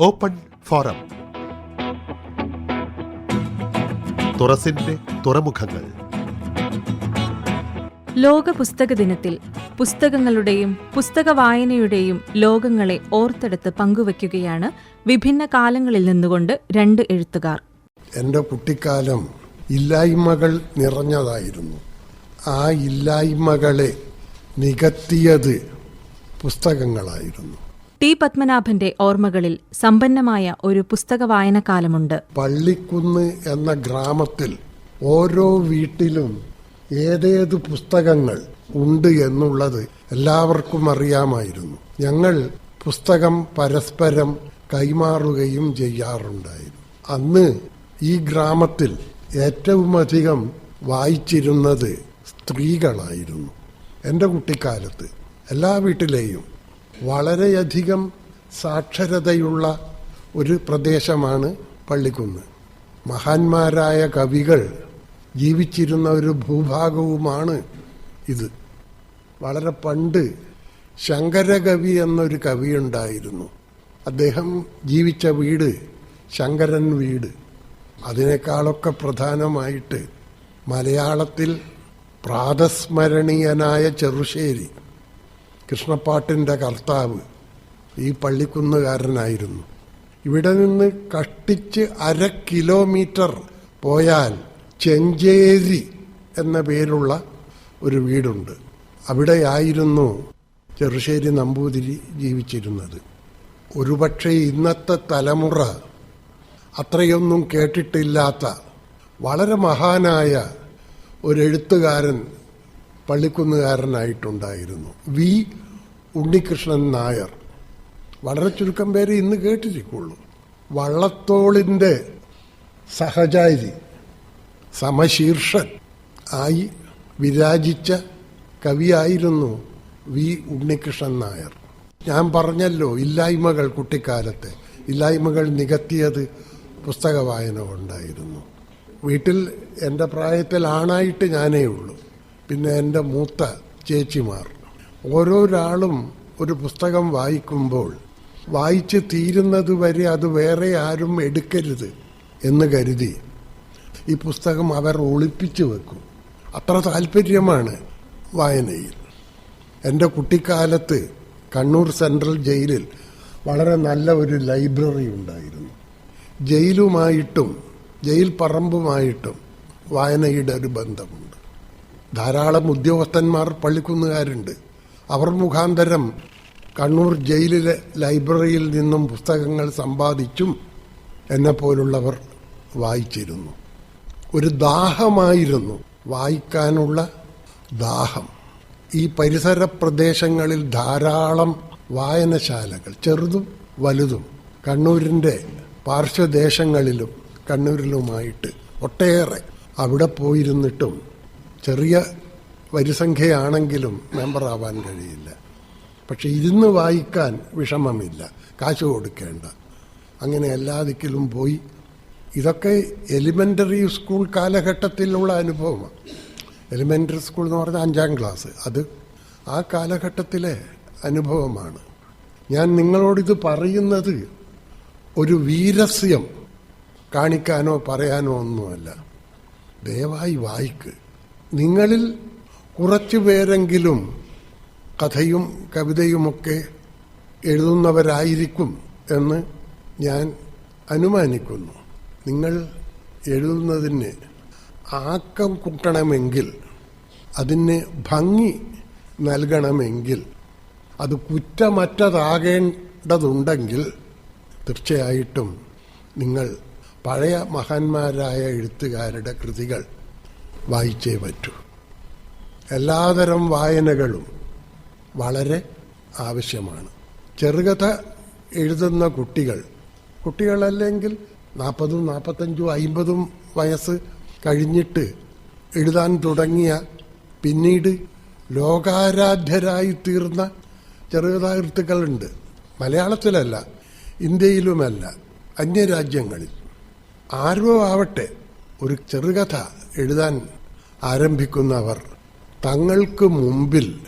Open forum. തുറസിന്റെ തുറമുഖങ്ങൾ. ലോക പുസ്തക ദിനത്തിൽ പുസ്തകങ്ങളുടെയും പുസ്തക വായനയുടെയും ലോകങ്ങളെ ഓർത്തെടുത്ത് പങ്കുവയ്ക്കുകയാണ് വിഭിന്ന കാലങ്ങളിൽ നിന്നുകൊണ്ട് രണ്ട് എഴുത്തുകാർ. എന്റെ കുട്ടിക്കാലം ഇല്ലായ്മകൾ നിറഞ്ഞതായിരുന്നു. ആ ഇല്ലായ്മകളെ നികത്തിയത് പുസ്തകങ്ങളായിരുന്നു. ടി പത്മനാഭന്റെ ഓർമ്മകളിൽ സമ്പന്നമായ ഒരു പുസ്തക വായനക്കാലമുണ്ട്. പള്ളിക്കുന്ന് എന്ന ഗ്രാമത്തിൽ ഓരോ വീട്ടിലും ഏതേത് പുസ്തകങ്ങൾ ഉണ്ട് എന്നുള്ളത് എല്ലാവർക്കും അറിയാമായിരുന്നു. ഞങ്ങൾ പുസ്തകം പരസ്പരം കൈമാറുകയും ചെയ്യാറുണ്ടായിരുന്നു. അന്ന് ഈ ഗ്രാമത്തിൽ ഏറ്റവും അധികം വായിച്ചിരുന്നത് സ്ത്രീകളായിരുന്നു. എന്റെ കുട്ടിക്കാലത്ത് എല്ലാ വീട്ടിലെയും വളരെയധികം സാക്ഷരതയുള്ള ഒരു പ്രദേശമാണ് പള്ളിക്കുന്ന്. മഹാന്മാരായ കവികൾ ജീവിച്ചിരുന്ന ഒരു ഭൂഭാഗവുമാണ് ഇത്. വളരെ പണ്ട് ശങ്കരകവി എന്നൊരു കവിയുണ്ടായിരുന്നു. അദ്ദേഹം ജീവിച്ച വീട് ശങ്കരൻ വീട്. അതിനേക്കാളൊക്കെ പ്രധാനമായിട്ട് മലയാളത്തിൽ പ്രാതസ്മരണീയനായ ചെറുശ്ശേരി. കൃഷ്ണപ്പാട്ടിന്റെ കർത്താവ് ഈ പള്ളിക്കുന്നുകാരനായിരുന്നു. ഇവിടെ നിന്ന് കഷ്ടിച്ച് അര കിലോമീറ്റർ പോയാൽ ചെഞ്ചേരി എന്ന പേരുള്ള ഒരു വീടുണ്ട്. അവിടെയായിരുന്നു ചെറുശ്ശേരി നമ്പൂതിരി ജീവിച്ചിരുന്നത്. ഒരുപക്ഷെ ഇന്നത്തെ തലമുറ അത്രയൊന്നും കേട്ടിട്ടില്ലാത്ത വളരെ മഹാനായ ഒരു എഴുത്തുകാരൻ പള്ളിക്കുന്നുകാരനായിട്ടുണ്ടായിരുന്നു. വി. ഉണ്ണികൃഷ്ണൻ നായർ. വളരെ ചുരുക്കം പേര് ഇന്ന് കേട്ടിരിക്കുള്ളൂ. വള്ളത്തോളിന്റെ സഹചാരി സമശീർഷൻ ആയി വിരാജിച്ച കവിയായിരുന്നു വി. ഉണ്ണികൃഷ്ണൻ നായർ. ഞാൻ പറഞ്ഞല്ലോ ഇല്ലായ്മകൾ കുട്ടിക്കാലത്തെ. ഇല്ലായ്മകൾ നികത്തിയത് പുസ്തക വായന കൊണ്ടായിരുന്നു വീട്ടിൽ എന്റെ പ്രായത്തിൽ ആണായിട്ട് ഞാനേ ഉള്ളൂ. പിന്നെ എന്റെ മൂത്ത ചേച്ചിമാർ. ഓരോരാളും ഒരു പുസ്തകം വായിക്കുമ്പോൾ വായിച്ച് തീരുന്നത് വരെ അത് വേറെ ആരും എടുക്കരുത് എന്ന് കരുതി ഈ പുസ്തകം അവർ ഒളിപ്പിച്ചു വെക്കും. അത്ര താല്പര്യമാണ് വായനയിൽ. എന്റെ കുട്ടിക്കാലത്ത് കണ്ണൂർ സെൻട്രൽ ജയിലിൽ വളരെ നല്ല ഒരു ലൈബ്രറി ഉണ്ടായിരുന്നു. ജയിലുമായിട്ടും ജയിൽ പറമ്പുമായിട്ടും വായനയുടെ ഒരു ബന്ധമുണ്ട്. ധാരാളം ഉദ്യോഗസ്ഥന്മാർ പള്ളിക്കുന്നുകാരുണ്ട്. അവർ മുഖാന്തരം കണ്ണൂർ ജയിലിലെ ലൈബ്രറിയിൽ നിന്നും പുസ്തകങ്ങൾ സമ്പാദിച്ചും എന്നെ പോലുള്ളവർ വായിച്ചിരുന്നു. ഒരു ദാഹമായിരുന്നു വായിക്കാനുള്ള ദാഹം. ഈ പരിസര പ്രദേശങ്ങളിൽ ധാരാളം വായനശാലകൾ ചെറുതും വലുതും കണ്ണൂരിന്റെ പാർശ്വദേശങ്ങളിലും കണ്ണൂരിലുമായിട്ട് ഒട്ടേറെ അവിടെ പോയിരുന്നിട്ടും ചെറിയ വരിസംഖ്യയാണെങ്കിലും മെമ്പറാവാൻ കഴിയില്ല. പക്ഷെ ഇരുന്ന് വായിക്കാൻ വിഷമമില്ല. കാശ് കൊടുക്കേണ്ട. അങ്ങനെ എല്ലാ ദിക്കിലും പോയി. ഇതൊക്കെ എലിമെന്ററി സ്കൂൾ കാലഘട്ടത്തിലുള്ള അനുഭവമാണ്. എലിമെന്ററി സ്കൂൾ എന്ന് പറഞ്ഞാൽ അഞ്ചാം ക്ലാസ് അത് ആ കാലഘട്ടത്തിലെ അനുഭവമാണ്. ഞാൻ നിങ്ങളോടിത് പറയുന്നത് ഒരു വീരസ്യം കാണിക്കാനോ പറയാനോ ഒന്നുമല്ല. ദയവായി വായിക്ക്. നിങ്ങളിൽ കുറച്ചു പേരെങ്കിലും കഥയും കവിതയുമൊക്കെ എഴുതുന്നവരായിരിക്കും എന്ന് ഞാൻ അനുമാനിക്കുന്നു. നിങ്ങൾ എഴുതുന്നതിന് ആക്കം കൂട്ടണമെങ്കിൽ അതിന് ഭംഗി നൽകണമെങ്കിൽ അത് കുറ്റമറ്റതാകേണ്ടതുണ്ടെങ്കിൽ തീർച്ചയായിട്ടും നിങ്ങൾ പഴയ മഹാന്മാരായ എഴുത്തുകാരുടെ കൃതികൾ വായിച്ചേ പറ്റൂ. എല്ലാതരം വായനകളും വളരെ ആവശ്യമാണ്. ചെറുകഥ എഴുതുന്ന കുട്ടികൾ കുട്ടികളല്ലെങ്കിൽ നാൽപ്പതും നാൽപ്പത്തഞ്ചും അയിമ്പതും വയസ്സ് കഴിഞ്ഞിട്ട് എഴുതാൻ തുടങ്ങിയ പിന്നീട് ലോകാരാധ്യരായി തീർന്ന ചെറുകഥാകൃത്തുക്കളുണ്ട് മലയാളത്തിലല്ല ഇന്ത്യയിലുമല്ല അന്യരാജ്യങ്ങളിൽ. ആരോ ആവട്ടെ ഒരു ചെറുകഥ എഴുതാൻ ആരംഭിക്കുന്നവർ തങ്ങൾക്ക് മുമ്പിൽ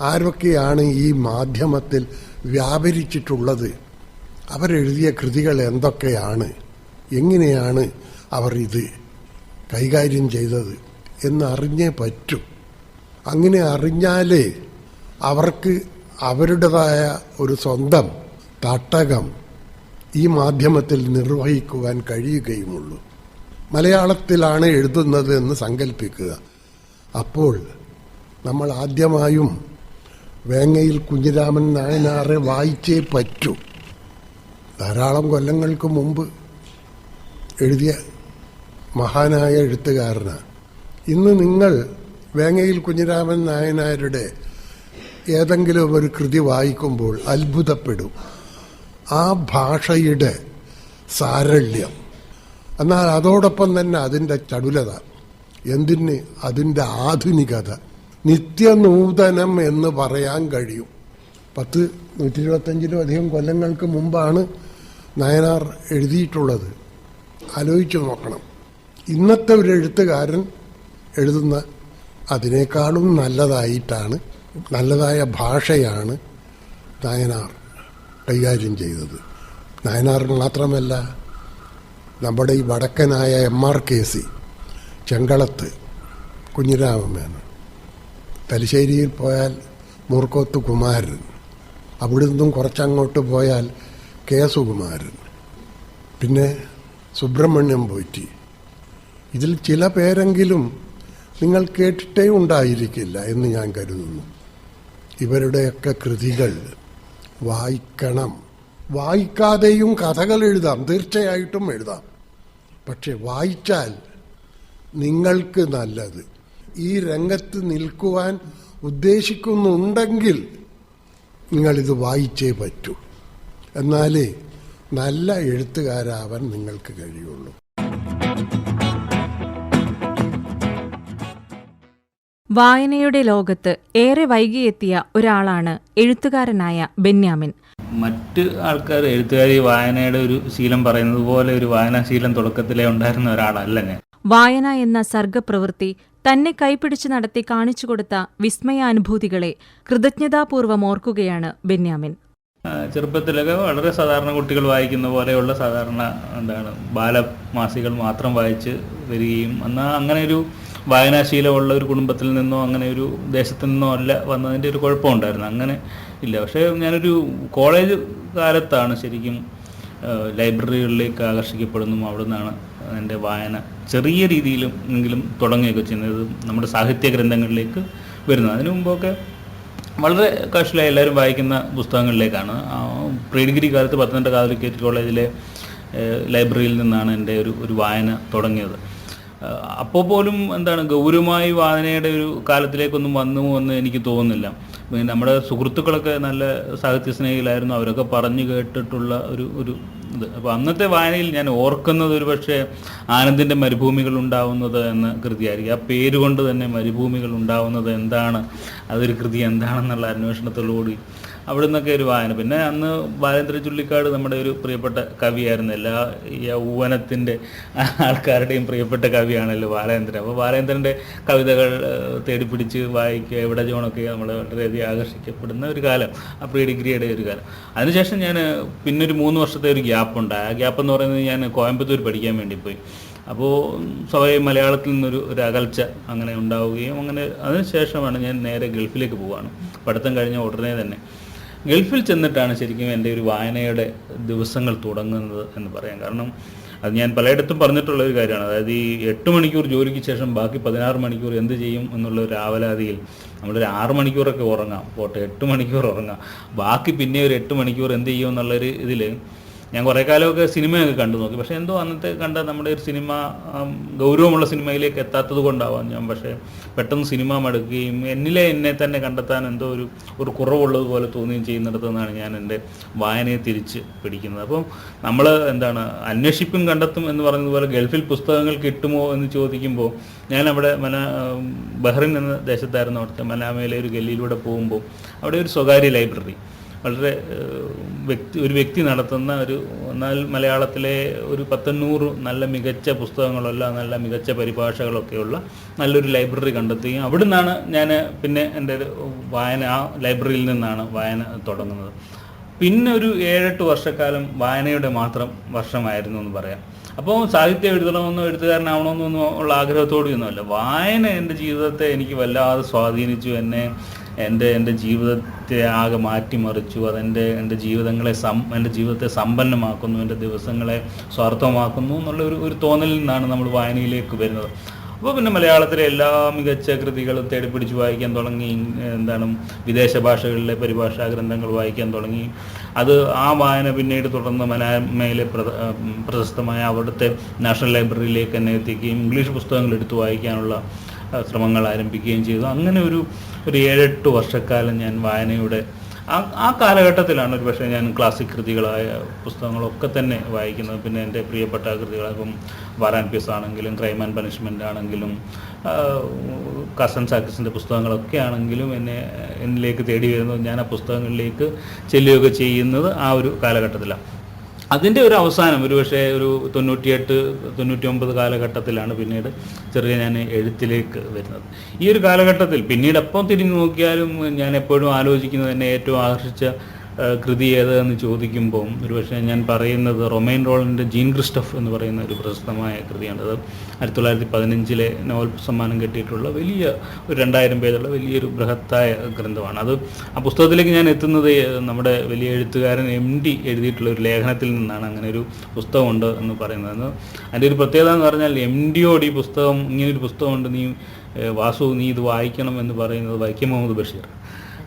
ആരൊക്കെയാണ് ഈ മാധ്യമത്തിൽ വ്യാപരിച്ചിട്ടുള്ളത്? അവരെഴുതിയ കൃതികൾ എന്തൊക്കെയാണ്? എങ്ങനെയാണ് അവർ ഇത് കൈകാര്യം ചെയ്തത് എന്നറിഞ്ഞേ പറ്റൂ. അങ്ങനെ അറിഞ്ഞാലേ അവർക്ക് അവരുടേതായ ഒരു സ്വന്തം തട്ടകം ഈ മാധ്യമത്തിൽ നിർവഹിക്കുവാൻ കഴിയുകയുമുള്ളൂ. മലയാളത്തിലാണ് എഴുതുന്നത് എന്ന് സങ്കല്പിക്കുക അപ്പോൾ നമ്മൾ ആദ്യമായും വേങ്ങയിൽ കുഞ്ഞിരാമൻ നായനാറെ വായിച്ചേ പറ്റൂ. ധാരാളം കൊല്ലങ്ങൾക്ക് മുമ്പ് എഴുതിയ മഹാനായ എഴുത്തുകാരനാണ്. ഇന്ന് നിങ്ങൾ വേങ്ങയിൽ കുഞ്ഞിരാമൻ നായനാരുടെ ഏതെങ്കിലും ഒരു കൃതി വായിക്കുമ്പോൾ അത്ഭുതപ്പെടും. ആ ഭാഷയുടെ സാരല്യം എന്നാൽ അതോടൊപ്പം തന്നെ അതിന്റെ ചടുലത. എന്തിന്? അതിന്റെ ആധുനികത. നിത്യനൂതനം എന്ന് പറയാൻ കഴിയും. പത്ത് നൂറ്റി ഇരുപത്തഞ്ചിലും അധികം കൊല്ലങ്ങൾക്ക് മുമ്പാണ് നയനാർ എഴുതിയിട്ടുള്ളത്. ആലോചിച്ചു നോക്കണം. ഇന്നത്തെ ഒരു എഴുത്തുകാരൻ എഴുതുന്ന അതിനേക്കാളും നല്ലതായിട്ടാണ് നല്ലതായ ഭാഷയാണ് നയനാർ കൈകാര്യം ചെയ്തത്. നയനാർ മാത്രമല്ല നമ്മുടെ ഈ വടക്കനായ M R K C Chenkalath Kunhiramamenon തലശ്ശേരിയിൽ പോയാൽ മൂർക്കോത്ത് കുമാരൻ. അവിടെ നിന്നും കുറച്ചങ്ങോട്ട് പോയാൽ കെ സുകുമാരൻ. പിന്നെ സുബ്രഹ്മണ്യം പോറ്റി. ഇതിൽ ചില പേരെങ്കിലും നിങ്ങൾ കേട്ടിട്ടേ ഉണ്ടായിരിക്കില്ല എന്ന് ഞാൻ കരുതുന്നു. ഇവരുടെയൊക്കെ കൃതികൾ വായിക്കണം. വായിക്കാതെയും കഥകൾ എഴുതാം. തീർച്ചയായിട്ടും എഴുതാം. പക്ഷെ വായിച്ചാൽ നിങ്ങൾക്ക് നല്ലത്. ഈ രംഗത്ത് നിൽക്കുവാൻ ഉദ്ദേശിക്കുന്നുണ്ടെങ്കിൽ നിങ്ങളിത് വായിച്ചേ പറ്റൂ. എന്നാലേ നല്ല എഴുത്തുകാരാവാൻ നിങ്ങൾക്ക് കഴിയുള്ളൂ. വായനയുടെ ലോകത്ത് ഏറെ വൈകിയെത്തിയ ഒരാളാണ് എഴുത്തുകാരനായ ബെന്യാമിൻ. മറ്റ് ആൾക്കാർ എഴുത്തുകാരി വായനയുടെ ഒരു ശീലം പറയുന്നത് പോലെ ഒരു വായനാശീലം തുടക്കത്തിലേ ഉണ്ടായിരുന്ന ഒരാളല്ല ഞാൻ. വായന എന്ന സർഗപ്രവൃത്തി തന്നെ കൈപിടിച്ച് നടത്തി കാണിച്ചു കൊടുത്ത വിസ്മയാനുഭൂതികളെ കൃതജ്ഞതാപൂർവം ഓർക്കുകയാണ് ബെന്യാമിൻ. ചെറുപ്പത്തിലൊക്കെ വളരെ സാധാരണ കുട്ടികൾ വായിക്കുന്ന പോലെയുള്ള സാധാരണ എന്താണ് ബാലമാസികൾ മാത്രം വായിച്ച് വരികയും എന്നാൽ അങ്ങനെ ഒരു വായനാശീലമുള്ള ഒരു കുടുംബത്തിൽ നിന്നോ അങ്ങനെ ഒരു ദേശത്തു നിന്നോ അല്ല വന്നതിന്റെ ഒരു കുഴപ്പമുണ്ടായിരുന്നു. അങ്ങനെ ഇല്ല. പക്ഷേ ഞാനൊരു കോളേജ് കാലത്താണ് ശരിക്കും ലൈബ്രറികളിലേക്ക് ആകർഷിക്കപ്പെടുന്നു അവിടെ നിന്നാണ് എന്റെ വായന ചെറിയ രീതിയിലും എങ്കിലും തുടങ്ങുകയൊക്കെ ചെയ്യുന്നത്. നമ്മുടെ സാഹിത്യ ഗ്രന്ഥങ്ങളിലേക്ക് വരുന്നത്. അതിനു മുമ്പൊക്കെ വളരെ കാഷ്വലായി എല്ലാവരും വായിക്കുന്ന പുസ്തകങ്ങളിലേക്കാണ്. പ്രീ ഡിഗ്രി കാലത്ത് പത്തനംതിട്ട കാതലിക്കേറ്റ് കോളേജിലെ ലൈബ്രറിയിൽ നിന്നാണ് എന്റെ ഒരു ഒരു വായന തുടങ്ങിയത്. അപ്പോൾ പോലും എന്താണ് ഗൗരവമായി വായനയുടെ ഒരു കാലത്തിലേക്കൊന്നും വന്നു എന്ന് എനിക്ക് തോന്നുന്നില്ല. നമ്മുടെ സുഹൃത്തുക്കളൊക്കെ നല്ല സാഹിത്യ സ്നേഹികളായിരുന്നു അവരൊക്കെ പറഞ്ഞു കേട്ടിട്ടുള്ള ഒരു ഒരു ഇത്. അപ്പോൾ അന്നത്തെ വായനയിൽ ഞാൻ ഓർക്കുന്നത് ഒരു പക്ഷേ ആനന്ദിന്റെ മരുഭൂമികൾ ഉണ്ടാവുന്നത് എന്ന കൃതിയായിരിക്കും. ആ പേര് കൊണ്ട് തന്നെ മരുഭൂമികൾ ഉണ്ടാവുന്നത് എന്താണ് അതൊരു കൃതി എന്താണെന്നുള്ള അന്വേഷണത്തോടുകൂടി അവിടെ നിന്നൊക്കെ ഒരു വായന. പിന്നെ അന്ന് ബാലേന്ദ്ര ചുള്ളിക്കാട് നമ്മുടെ ഒരു പ്രിയപ്പെട്ട കവിയായിരുന്നു. എല്ലാ യൗവനത്തിന്റെ ആൾക്കാരുടെയും പ്രിയപ്പെട്ട കവിയാണല്ലോ ബാലേന്ദ്രൻ. അപ്പോൾ ബാലേന്ദ്രന്റെ കവിതകൾ തേടി തേടിപ്പിടിച്ച് വായിക്കുക എവിടെ ജോണൊക്കെ നമ്മൾ വളരെയധികം ആകർഷിക്കപ്പെടുന്ന ഒരു കാലം. ആ പ്രീ ഡിഗ്രിയുടെ ഒരു കാലം. അതിനുശേഷം ഞാൻ പിന്നൊരു മൂന്ന് വർഷത്തെ ഒരു ഗ്യാപ്പ് ഉണ്ട് ആ ഗ്യാപ്പ് എന്ന് പറയുന്നത് ഞാൻ കോയമ്പത്തൂർ പഠിക്കാൻ വേണ്ടി പോയി. അപ്പോൾ സ്വാഭാവിക മലയാളത്തിൽ നിന്നൊരു ഒരു അകൽച്ച അങ്ങനെ ഉണ്ടാവുകയും അങ്ങനെ അതിനുശേഷമാണ് ഞാൻ നേരെ ഗൾഫിലേക്ക് പോവുകയാണ് പഠിത്തം കഴിഞ്ഞ ഉടനെ തന്നെ. ഗൾഫിൽ ചെന്നിട്ടാണ് ശരിക്കും എന്റെ ഒരു വായനയുടെ ദിവസങ്ങൾ തുടങ്ങുന്നത് എന്ന് പറയാം. കാരണം അത് ഞാൻ പലയിടത്തും പറഞ്ഞിട്ടുള്ള ഒരു കാര്യമാണ്. അതായത് ഈ എട്ട് മണിക്കൂർ ജോലിക്ക് ശേഷം ബാക്കി പതിനാറ് മണിക്കൂർ എന്ത് ചെയ്യും എന്നുള്ള ഒരു ആവലാതിയിൽ നമ്മളൊരു ആറ് മണിക്കൂറൊക്കെ ഉറങ്ങാം. പോട്ടെ എട്ട് മണിക്കൂർ ഉറങ്ങാം. ബാക്കി പിന്നെ ഒരു എട്ട് മണിക്കൂർ എന്ത് ചെയ്യും എന്നുള്ളൊരു ഇതിൽ ഞാൻ കുറേ കാലമൊക്കെ സിനിമയൊക്കെ കണ്ടു നോക്കി. പക്ഷേ എന്തോ അന്നത്തെ കണ്ട നമ്മുടെ ഒരു സിനിമ ഗൗരവമുള്ള സിനിമയിലേക്ക് എത്താത്തത് കൊണ്ടാവാം ഞാൻ. പക്ഷേ പെട്ടെന്ന് സിനിമ മടുക്കുകയും എന്നിലെ എന്നെ തന്നെ കണ്ടെത്താൻ എന്തോ ഒരു ഒരു കുറവുള്ളതുപോലെ തോന്നുകയും ചെയ്യുന്നിടത്തുനിന്നാണ് ഞാൻ എന്റെ വായനയെ തിരിച്ച് പിടിക്കുന്നത്. അപ്പം നമ്മൾ എന്താണ് അന്വേഷിപ്പും കണ്ടെത്തും എന്ന് പറഞ്ഞതുപോലെ ഗൾഫിൽ പുസ്തകങ്ങൾ കിട്ടുമോ എന്ന് ചോദിക്കുമ്പോൾ ഞാൻ അവിടെ മന ബഹ്റിൻ എന്ന ദേശത്തായിരുന്നു അവിടുത്തെ മനാമയിലെ ഒരു ഗല്ലിയിലൂടെ പോകുമ്പോൾ അവിടെ ഒരു സ്വകാര്യ ലൈബ്രറി വളരെ വ്യക്തി ഒരു വ്യക്തി നടത്തുന്ന ഒരു എന്നാൽ മലയാളത്തിലെ ഒരു പത്തൊന്നൂറ് നല്ല മികച്ച പുസ്തകങ്ങളല്ല നല്ല മികച്ച പരിഭാഷകളൊക്കെയുള്ള നല്ലൊരു ലൈബ്രറി കണ്ടെത്തുകയും അവിടെ നിന്നാണ് ഞാൻ പിന്നെ എന്റെ വായന ആ ലൈബ്രറിയിൽ നിന്നാണ് വായന തുടങ്ങുന്നത്. പിന്നെ ഒരു ഏഴെട്ട് വർഷക്കാലം വായനയുടെ മാത്രം വർഷമായിരുന്നു എന്ന് പറയാം. അപ്പോൾ സാഹിത്യം എഴുതണമെന്നോ എഴുത്തുകാരനാവണമെന്നോ ഉള്ള ആഗ്രഹത്തോടെയൊന്നുമല്ല. വായന എന്റെ ജീവിതത്തെ എനിക്ക് വല്ലാതെ സ്വാധീനിച്ചു. എന്നെ എന്റെ എന്റെ ജീവിതത്തെ ആകെ മാറ്റിമറിച്ചു. അതെന്റെ എന്റെ ജീവിതങ്ങളെ സം എന്റെ ജീവിതത്തെ സമ്പന്നമാക്കുന്നു. എന്റെ ദിവസങ്ങളെ സ്വാർത്ഥമാക്കുന്നു എന്നുള്ള ഒരു ഒരു തോന്നലിൽ നിന്നാണ് നമ്മൾ വായനയിലേക്ക് വരുന്നത്. അപ്പോൾ പിന്നെ മലയാളത്തിലെ എല്ലാ മികച്ച കൃതികളും തേടി പിടിച്ച് വായിക്കാൻ തുടങ്ങി. എന്താണ് വിദേശ ഭാഷകളിലെ പരിഭാഷാ ഗ്രന്ഥങ്ങൾ വായിക്കാൻ തുടങ്ങി. അത് ആ വായന പിന്നീട് തുടർന്ന് ഉം, പ്രശസ്തമായ അവിടുത്തെ നാഷണൽ ലൈബ്രറിയിലേക്ക് തന്നെ എത്തിക്കുകയും ഇംഗ്ലീഷ് പുസ്തകങ്ങൾ എടുത്തു വായിക്കാനുള്ള ശ്രമങ്ങൾ ആരംഭിക്കുകയും ചെയ്തു. അങ്ങനെ ഒരു ഒരു ഏഴെട്ട് വർഷക്കാലം ഞാൻ വായനയുടെ ആ ആ കാലഘട്ടത്തിലാണ് ഒരു പക്ഷേ ഞാൻ ക്ലാസിക് കൃതികളായ പുസ്തകങ്ങളൊക്കെ തന്നെ വായിക്കുന്നത്. പിന്നെ എന്റെ പ്രിയപ്പെട്ട കൃതികൾ ഇപ്പം പീസ് ആണെങ്കിലും ക്രൈം ആൻഡ് പനിഷ്മെന്റ് ആണെങ്കിലും കസൻ സാക്കിസിന്റെ പുസ്തകങ്ങളൊക്കെ ആണെങ്കിലും എന്നെ എന്നിലേക്ക് തേടി വരുന്നത് ഞാൻ ആ പുസ്തകങ്ങളിലേക്ക് ചെല്ലുകയൊക്കെ ചെയ്യുന്നത് ആ ഒരു കാലഘട്ടത്തിലാണ്. അതിന്റെ ഒരു അവസാനം ഒരു പക്ഷേ ഒരു തൊണ്ണൂറ്റിയെട്ട് തൊണ്ണൂറ്റി ഒമ്പത് കാലഘട്ടത്തിലാണ് പിന്നീട് ചെറിയ ഞാൻ എഴുത്തിലേക്ക് വരുന്നത്. ഈ ഒരു കാലഘട്ടത്തിൽ പിന്നീട് എപ്പം തിരിഞ്ഞു നോക്കിയാലും ഞാൻ എപ്പോഴും ആലോചിക്കുന്നത് എന്നെ ഏറ്റവും ആകർഷിച്ച കൃതി ഏതെന്ന് എന്ന് ചോദിക്കുമ്പോൾ ഒരുപക്ഷെ ഞാൻ പറയുന്നത് റൊമൈൻ റോളിന്റെ ജീൻ ക്രിസ്റ്റഫ് എന്ന് പറയുന്ന ഒരു പ്രശസ്തമായ കൃതിയാണ്. അത് ആയിരത്തി തൊള്ളായിരത്തി പതിനഞ്ചിലെ നോവൽ സമ്മാനം കിട്ടിയിട്ടുള്ള വലിയ ഒരു രണ്ടായിരം പേജുള്ള വലിയൊരു ബൃഹത്തായ ഗ്രന്ഥമാണ്. അത് ആ പുസ്തകത്തിലേക്ക് ഞാൻ എത്തുന്നത് നമ്മുടെ വലിയ എഴുത്തുകാരൻ എം ഡി എഴുതിയിട്ടുള്ള ഒരു ലേഖനത്തിൽ നിന്നാണ്. അങ്ങനെ ഒരു പുസ്തകമുണ്ട് എന്ന് പറയുന്നത്. അതിന്റെ ഒരു പ്രത്യേകത എന്ന് പറഞ്ഞാൽ എം ഡിയോട് ഈ പുസ്തകം ഇങ്ങനൊരു പുസ്തകമുണ്ട് നീ വാസു നീ ഇത് വായിക്കണം എന്ന് പറയുന്നത് വൈക്കം മുഹമ്മദ് ബഷീർ.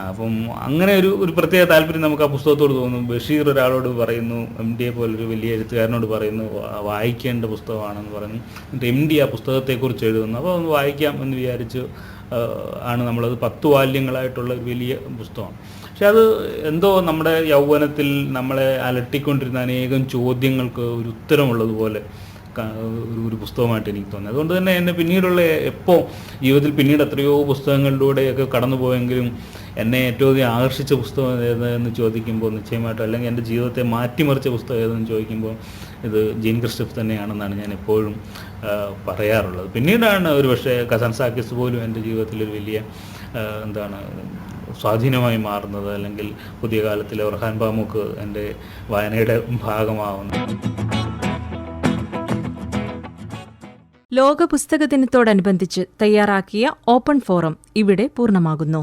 അപ്പം അങ്ങനെ ഒരു ഒരു പ്രത്യേക താല്പര്യം നമുക്ക് ആ പുസ്തകത്തോട് തോന്നും. ബഷീർ ഒരാളോട് പറയുന്നു എം ഡിയെ പോലൊരു വലിയ എഴുത്തുകാരനോട് പറയുന്നു വായിക്കേണ്ട പുസ്തകമാണെന്ന് പറഞ്ഞു. എന്നിട്ട് എം ഡി ആ പുസ്തകത്തെക്കുറിച്ച് എഴുതുന്നു. അപ്പോൾ ഒന്ന് വായിക്കാം എന്ന് വിചാരിച്ച് ആണ് നമ്മളത് പത്ത് വാല്യങ്ങളായിട്ടുള്ള വലിയ പുസ്തകമാണ് പക്ഷെ അത് എന്തോ നമ്മുടെ യൗവനത്തിൽ നമ്മളെ അലട്ടിക്കൊണ്ടിരുന്ന അനേകം ചോദ്യങ്ങൾക്ക് ഒരു ഉത്തരമുള്ളതുപോലെ ഒരു ഒരു പുസ്തകമായിട്ട് എനിക്ക് തോന്നി. അതുകൊണ്ട് തന്നെ എന്നെ പിന്നീടുള്ള എപ്പോൾ ജീവിതത്തിൽ പിന്നീട് എത്രയോ പുസ്തകങ്ങളിലൂടെയൊക്കെ കടന്നു പോയെങ്കിലും എന്നെ ഏറ്റവും അധികം ആകർഷിച്ച പുസ്തകം ഏതെന്ന് ചോദിക്കുമ്പോൾ നിശ്ചയമായിട്ടും അല്ലെങ്കിൽ എന്റെ ജീവിതത്തെ മാറ്റിമറിച്ച പുസ്തകം ഏതെന്ന് ചോദിക്കുമ്പോൾ ഇത് ജീൻ ക്രിസ്റ്റഫ് തന്നെയാണെന്നാണ് ഞാൻ എപ്പോഴും പറയാറുള്ളത്. പിന്നീടാണ് ഒരു പക്ഷേ കസൻ സാക്കിസ് പോലും എന്റെ ജീവിതത്തിലൊരു വലിയ എന്താണ് സ്വാധീനമായി മാറുന്നത് അല്ലെങ്കിൽ പുതിയ കാലത്തിലെ ഒർഹാൻ ബാമുക്ക് എന്റെ വായനയുടെ ഭാഗമാവുന്നത്. ലോക പുസ്തക ദിനത്തോടനുബന്ധിച്ച് തയ്യാറാക്കിയ ഓപ്പൺ ഫോറം ഇവിടെ പൂർണമാകുന്നു.